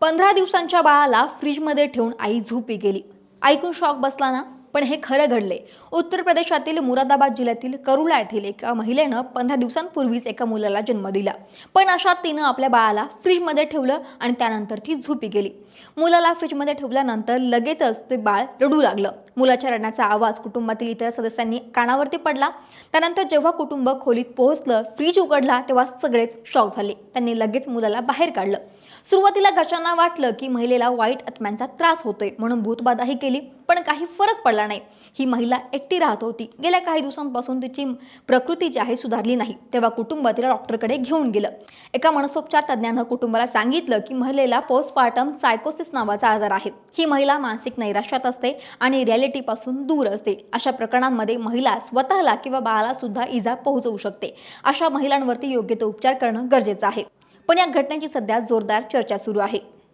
पंधरा दिवसांच्या बाळाला फ्रीजमध्ये ठेवून आई झोपी गेली. ऐकून शॉक बसला ना? पण हे खरं घडले उत्तर प्रदेशातील मुरादाबाद जिल्ह्यातील करुळा येथील एका महिलेनं पंधरा दिवसांपूर्वीच एका मुलाला जन्म दिला. पण अशात तिनं आपल्या बाळाला फ्रीजमध्ये ठेवलं आणि त्यानंतर ती झोपी गेली. मुलाला फ्रीजमध्ये ठेवल्यानंतर लगेचच ते बाळ रडू लागलं. मुलाच्या रडण्याचा आवाज कुटुंबातील इतर सदस्यांनी कानावरती पडला. त्यानंतर जेव्हा कुटुंब खोलीत पोहोचलं फ्रीज उघडला तेव्हा सगळेच शॉक झाले. त्यांनी लगेच मुलाला बाहेर काढलं. सुरुवातीला घरच्यांना वाटलं की महिलेला वाईट आत्म्यांचा त्रास होतोय म्हणून भूतबाधाही केली. पण काही फरक पडला नाही. ही महिला एकटी राहत होती. गेल्या काही दिवसांपासून तिची प्रकृती जी आहे सुधारली नाही. तेव्हा कुटुंब तिला डॉक्टरकडे घेऊन गेलं. एका मनसोपचार तज्ज्ञानं कुटुंबाला सांगितलं की महिलेला पोस्टपार्टम सायकोसिस नावाचा आजार आहे. ही महिला मानसिक नैराश्यात असते आणि रियालिटीपासून दूर असते. अशा प्रकरणांमध्ये महिला स्वतःला किंवा बाळाला सुद्धा इजा पोहोचवू शकते. अशा महिलांवरती योग्य तो उपचार करणं गरजेचं आहे. पण या घटनेची सध्या जोरदार चर्चा सुरू आहे.